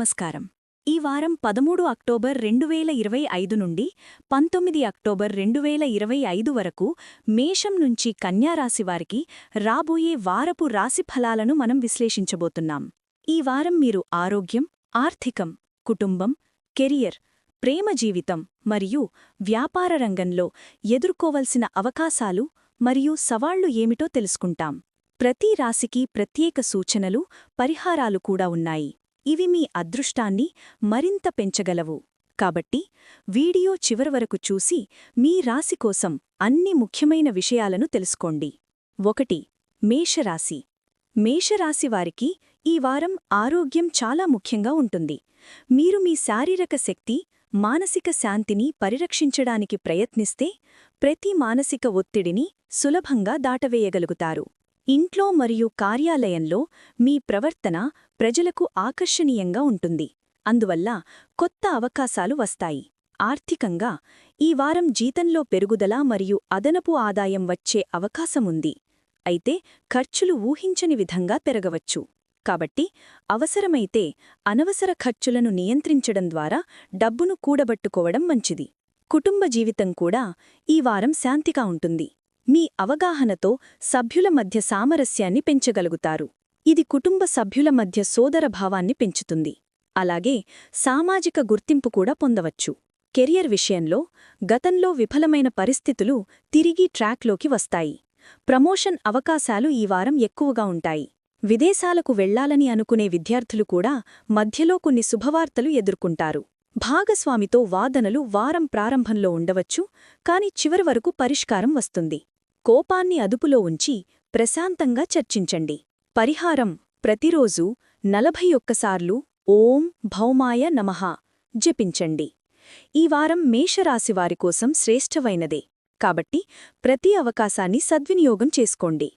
నమస్కారం. ఈ వారం పదమూడు అక్టోబర్ రెండు వేల ఇరవై ఐదు నుండి పంతొమ్మిది అక్టోబర్ రెండు వేల ఇరవై ఐదు వరకు మేషం నుంచి కన్యారాశివారికి రాబోయే వారపు రాశి ఫలాలను మనం విశ్లేషించబోతున్నాం. ఈ వారం మీరు ఆరోగ్యం ఆర్థికం కుటుంబం కెరియర్ ప్రేమ జీవితం మరియు వ్యాపార రంగంలో ఎదుర్కోవలసిన అవకాశాలు మరియు సవాళ్ళు ఏమిటో తెలుసుకుంటాం. ప్రతి రాశికి ప్రత్యేక సూచనలు పరిహారాలు కూడా ఉన్నాయి. ఇవి మీ అదృష్టాన్ని మరింత పెంచగలవు. కాబట్టి వీడియో చివరి వరకు చూసి మీ రాశి కోసం అన్ని ముఖ్యమైన విషయాలను తెలుసుకోండి. ఒకటి మేషరాశి. మేషరాశి వారికి ఈ వారం ఆరోగ్యం చాలా ముఖ్యంగా ఉంటుంది. మీరు మీ శారీరక శక్తి మానసిక శాంతిని పరిరక్షించడానికి ప్రయత్నిస్తే ప్రతి మానసిక ఒత్తిడిని సులభంగా దాటవేయగలుగుతారు. ఇంట్లో మరియు కార్యాలయంలో మీ ప్రవర్తన ప్రజలకు ఆకర్షణీయంగా ఉంటుంది. అందువల్ల కొత్త అవకాశాలు వస్తాయి. ఆర్థికంగా ఈ వారం జీతంలో పెరుగుదల మరియు అదనపు ఆదాయం వచ్చే అవకాశముంది అయితే ఖర్చులు ఊహించని విధంగా పెరగవచ్చు. కాబట్టి అవసరమైతే అనవసర ఖర్చులను నియంత్రించడం ద్వారా డబ్బును కూడబట్టుకోవడం మంచిది. కుటుంబ జీవితం కూడా ఈ వారం శాంతిగా ఉంటుంది. మీ అవగాహనతో సభ్యుల మధ్య సామరస్యాన్ని పెంచగలుగుతారు. ఇది కుటుంబ సభ్యుల మధ్య సోదరభావాన్ని పెంచుతుంది. అలాగే సామాజిక గుర్తింపు కూడా పొందవచ్చు. కెరియర్ విషయంలో గతంలో విఫలమైన పరిస్థితులు తిరిగి ట్రాక్లోకి వస్తాయి. ప్రమోషన్ అవకాశాలు ఈ వారం ఎక్కువగా ఉంటాయి. విదేశాలకు వెళ్ళాలని అనుకునే విద్యార్థులు కూడా మధ్యలో కొన్ని శుభవార్తలు ఎదుర్కొంటారు. భాగస్వామితో వాదనలు వారం ప్రారంభంలో ఉండవచ్చు కాని చివరి వరకు పరిష్కారం వస్తుంది. కోపాన్ని అదుపులో ఉంచి ప్రశాంతంగా చర్చించండి. పరిహారం ప్రతిరోజూ నలభై ఒక్కసార్లు ఓం భౌమాయ నమః జపించండి. ఈ వారం మేషరాశివారి కోసం శ్రేష్టమైనదే. కాబట్టి ప్రతి అవకాశాన్ని సద్వినియోగం చేసుకోండి.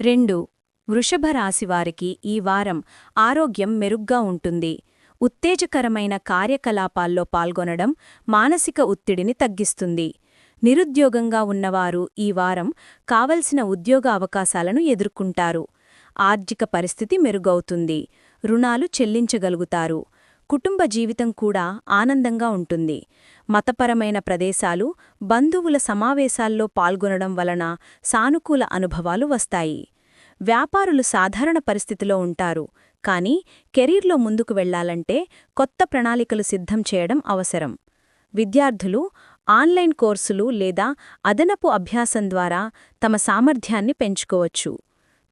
రెండు. వృషభ రాశివారికి ఈ వారం ఆరోగ్యం మెరుగ్గా ఉంటుంది. ఉత్తేజకరమైన కార్యకలాపాల్లో పాల్గొనడం మానసిక ఒత్తిడిని తగ్గిస్తుంది. నిరుద్యోగంగా ఉన్నవారు ఈ వారం కావలసిన ఉద్యోగ అవకాశాలను ఎదుర్కొంటారు. ఆర్థిక పరిస్థితి మెరుగవుతుంది. రుణాలు చెల్లించగలుగుతారు. కుటుంబ జీవితం కూడా ఆనందంగా ఉంటుంది. మతపరమైన ప్రదేశాలు బంధువుల సమావేశాల్లో పాల్గొనడం వలన సానుకూల అనుభవాలు వస్తాయి. వ్యాపారులు సాధారణ పరిస్థితిలో ఉంటారు. కానీ కెరీర్లో ముందుకు వెళ్ళాలంటే కొత్త ప్రణాళికలు సిద్ధం చేయడం అవసరం. విద్యార్థులు ఆన్లైన్ కోర్సులు లేదా అదనపు అభ్యాసం ద్వారా తమ సామర్థ్యాన్ని పెంచుకోవచ్చు.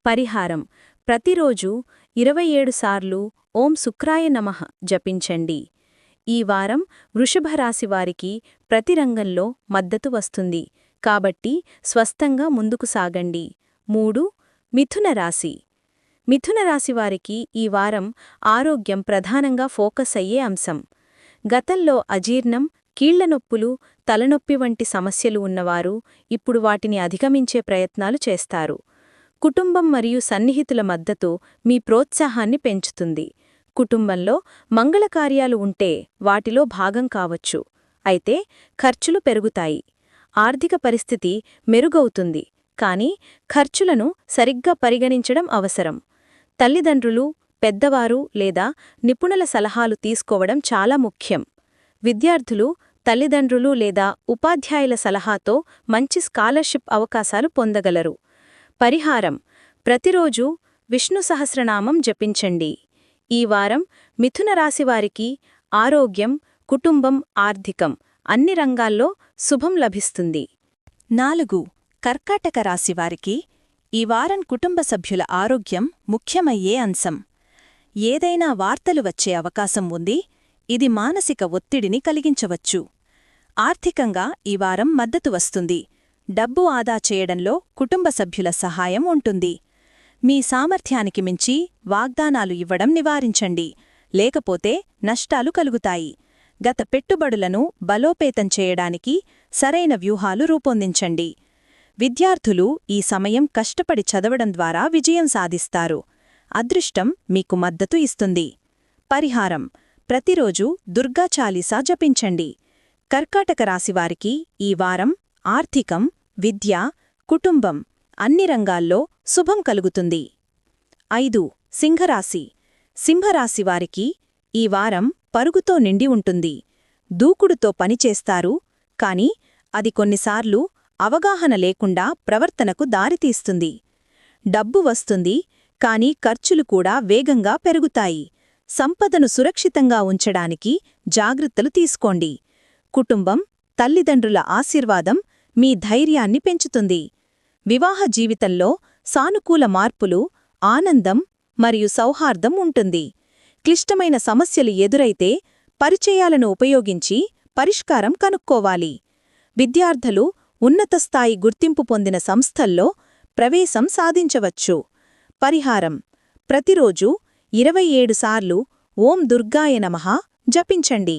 పరిహారం. ప్రతిరోజు ఇరవై ఏడు సార్లు ఓం శుక్రాయ నమః జపించండి. ఈ వారం వృషభరాశివారికి ప్రతి రంగంలో మద్దతు వస్తుంది. కాబట్టి స్వస్థంగా ముందుకు సాగండి. మూడు. మిథున రాశి. మిథున రాశివారికి ఈ వారం ఆరోగ్యం ప్రధానంగా ఫోకస్ అయ్యే అంశం. గతంలో అజీర్ణం కీళ్ళనొప్పులు తలనొప్పి వంటి సమస్యలు ఉన్నవారు ఇప్పుడు వాటిని అధిగమించే ప్రయత్నాలు చేస్తారు. కుటుంబం మరియు సన్నిహితుల మద్దతు మీ ప్రోత్సాహాన్ని పెంచుతుంది. కుటుంబంలో మంగళకార్యాలు ఉంటే వాటిలో భాగం కావచ్చు. అయితే ఖర్చులు పెరుగుతాయి. ఆర్థిక పరిస్థితి మెరుగవుతుంది. కానీ ఖర్చులను సరిగ్గా పరిగణించడం అవసరం. తల్లిదండ్రులు పెద్దవారు లేదా నిపుణుల సలహాలు తీసుకోవడం చాలా ముఖ్యం. విద్యార్థులు తల్లిదండ్రులు లేదా ఉపాధ్యాయుల సలహాతో మంచి స్కాలర్షిప్ అవకాశాలు పొందగలరు. పరిహారం. ప్రతిరోజూ విష్ణు సహస్రనామం జపించండి. ఈ వారం మిథున రాశివారికి ఆరోగ్యం కుటుంబం ఆర్థికం అన్ని రంగాల్లో శుభం లభిస్తుంది. నాలుగు. కర్కాటక రాశివారికి ఈ వారం కుటుంబ సభ్యుల ఆరోగ్యం ముఖ్యమయ్యే అంశం. ఏదైనా వార్తలు వచ్చే అవకాశం ఉంది. ఇది మానసిక ఒత్తిడిని కలిగించవచ్చు. ఆర్థికంగా ఈ వారం మద్దతు వస్తుంది. డబ్బు ఆదా చేయడంలో కుటుంబ సభ్యుల సహాయం ఉంటుంది. మీ సామర్థ్యానికి మించి వాగ్దానాలు ఇవ్వడం నివారించండి. లేకపోతే నష్టాలు కలుగుతాయి. గత పెట్టుబడులను బలోపేతం చేయడానికి సరైన వ్యూహాలు రూపొందించండి. విద్యార్థులు ఈ సమయం కష్టపడి చదవడం ద్వారా విజయం సాధిస్తారు. అదృష్టం మీకు మద్దతు ఇస్తుంది. పరిహారం. ప్రతిరోజు దుర్గా చాలీసా జపించండి. కర్కాటక రాశివారికి ఈ వారం ఆర్థికం విద్య కుటుంబం అన్ని రంగాల్లో శుభం కలుగుతుంది. ఐదు సింహరాశి. సింహరాశివారికి ఈ వారం పరుగుతో నిండి ఉంటుంది. దూకుడుతో పనిచేస్తారు కాని అది కొన్నిసార్లు అవగాహన లేకుండా ప్రవర్తనకు దారితీస్తుంది. డబ్బు వస్తుంది కాని ఖర్చులు కూడా వేగంగా పెరుగుతాయి. సంపదను సురక్షితంగా ఉంచడానికి జాగ్రత్తలు తీసుకోండి. కుటుంబం తల్లిదండ్రుల ఆశీర్వాదం మీ ధైర్యాన్ని పెంచుతుంది. వివాహ జీవితంలో సానుకూల మార్పులు ఆనందం మరియు సౌహార్దం ఉంటుంది. క్లిష్టమైన సమస్యలు ఎదురైతే పరిచయాలను ఉపయోగించి పరిష్కారం కనుక్కోవాలి. విద్యార్థులు ఉన్నత స్థాయి గుర్తింపు పొందిన సంస్థల్లో ప్రవేశం సాధించవచ్చు. పరిహారం. ప్రతిరోజు ఇరవై ఏడు సార్లు ఓం దుర్గాయ నమః జపించండి.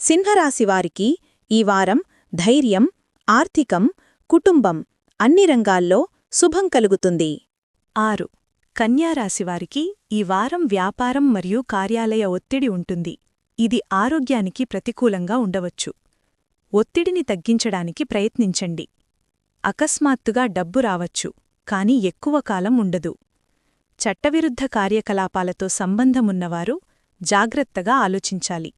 సింహరాశివారికి ఈ వారం ధైర్యం ఆర్థికం కుటుంబం అన్ని రంగాల్లో శుభం కలుగుతుంది. ఆరు. కన్యారాశివారికి ఈ వారం వ్యాపారం మరియు కార్యాలయ ఒత్తిడి ఉంటుంది. ఇది ఆరోగ్యానికి ప్రతికూలంగా ఉండవచ్చు. ఒత్తిడిని తగ్గించడానికి ప్రయత్నించండి. అకస్మాత్తుగా డబ్బు రావచ్చు కాని ఎక్కువ కాలం ఉండదు. చట్టవిరుద్ధ కార్యకలాపాలతో సంబంధమున్నవారు జాగ్రత్తగా ఆలోచించాలి.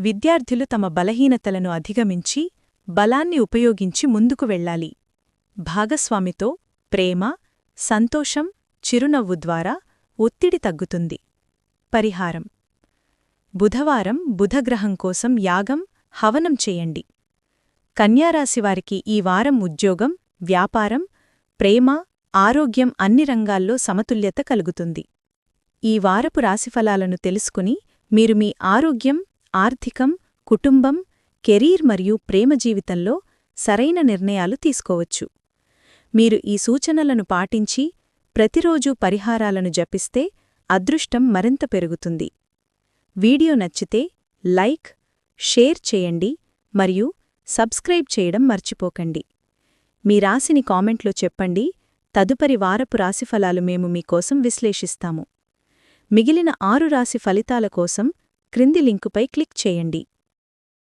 విద్యార్థులు తమ బలహీనతలను అధిగమించి బలాన్ని ఉపయోగించి ముందుకు వెళ్ళాలి. భాగస్వామితో ప్రేమ సంతోషం చిరునవ్వు ద్వారా ఒత్తిడి తగ్గుతుంది. పరిహారం. బుధవారం బుధగ్రహం కోసం యాగం హవనం చేయండి. కన్యారాశివారికి ఈ వారం ఉద్యోగం వ్యాపారం ప్రేమ ఆరోగ్యం అన్ని రంగాల్లో సమతుల్యత కలుగుతుంది. ఈ వారపు రాశిఫలాలను తెలుసుకుని మీరు మీ ఆరోగ్యం ఆర్థికం కుటుంబం కెరీర్ మరియు ప్రేమ జీవితంలో సరైన నిర్ణయాలు తీసుకోవచ్చు. మీరు ఈ సూచనలను పాటించి ప్రతిరోజూ పరిహారాలను జపిస్తే అదృష్టం మరింత పెరుగుతుంది. వీడియో నచ్చితే లైక్ షేర్ చేయండి మరియు సబ్స్క్రైబ్ చేయడం మర్చిపోకండి. మీ రాశిని కామెంట్లో చెప్పండి. తదుపరి వారపు రాశిఫలాలు మేము మీకోసం విశ్లేషిస్తాము. మిగిలిన ఆరు రాశి ఫలితాల కోసం క్రింది లింకుపై క్లిక్ చేయండి.